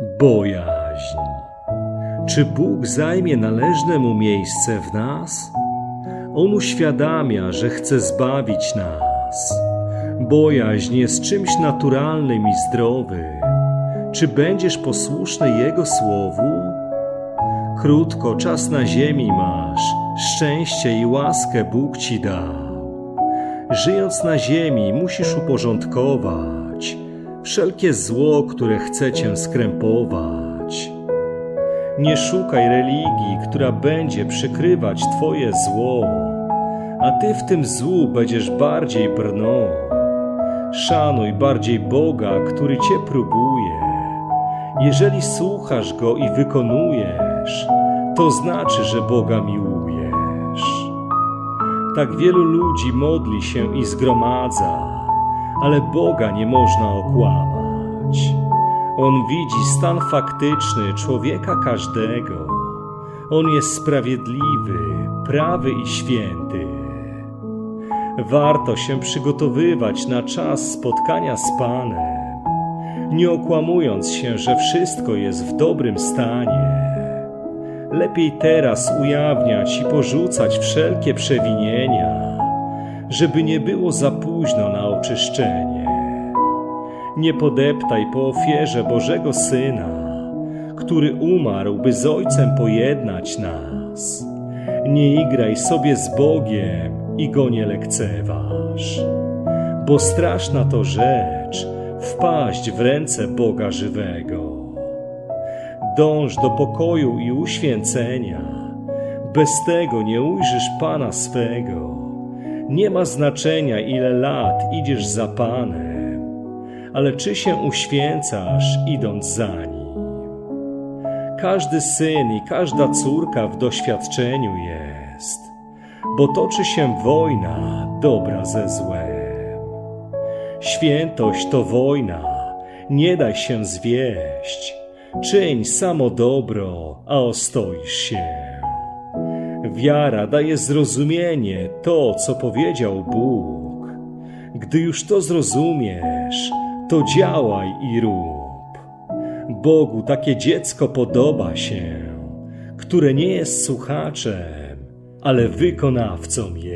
Bojaźń. Czy Bóg zajmie należne mu miejsce w nas? On uświadamia, że chce zbawić nas. Bojaźń jest czymś naturalnym i zdrowym. Czy będziesz posłuszny Jego słowu? Krótko czas na ziemi masz, szczęście i łaskę Bóg ci dał. Żyjąc na ziemi, musisz uporządkować wszelkie zło, które chce cię skrępować. Nie szukaj religii, która będzie przykrywać Twoje zło, a Ty w tym złu będziesz bardziej brnął. Szanuj bardziej Boga, który Cię próbuje. Jeżeli słuchasz Go i wykonujesz, to znaczy, że Boga miłujesz. Tak wielu ludzi modli się i zgromadza, ale Boga nie można okłamać. On widzi stan faktyczny człowieka każdego. On jest sprawiedliwy, prawy i święty. Warto się przygotowywać na czas spotkania z Panem, nie okłamując się, że wszystko jest w dobrym stanie. Lepiej teraz ujawniać i porzucać wszelkie przewinienia, żeby nie było za późno na oczyszczenie. Nie podeptaj po ofierze Bożego Syna, który umarł, by z Ojcem pojednać nas. Nie igraj sobie z Bogiem i go nie lekceważ, bo straszna to rzecz wpaść w ręce Boga żywego. Dąż do pokoju i uświęcenia. Bez tego nie ujrzysz Pana swego. Nie ma znaczenia, ile lat idziesz za Panem, ale czy się uświęcasz, idąc za Nim. Każdy syn i każda córka w doświadczeniu jest, bo toczy się wojna dobra ze złem. Świętość to wojna, nie daj się zwieść. Czyń samo dobro, a ostoisz się. Wiara daje zrozumienie to, co powiedział Bóg. Gdy już to zrozumiesz, to działaj i rób. Bogu takie dziecko podoba się, które nie jest słuchaczem, ale wykonawcą jest.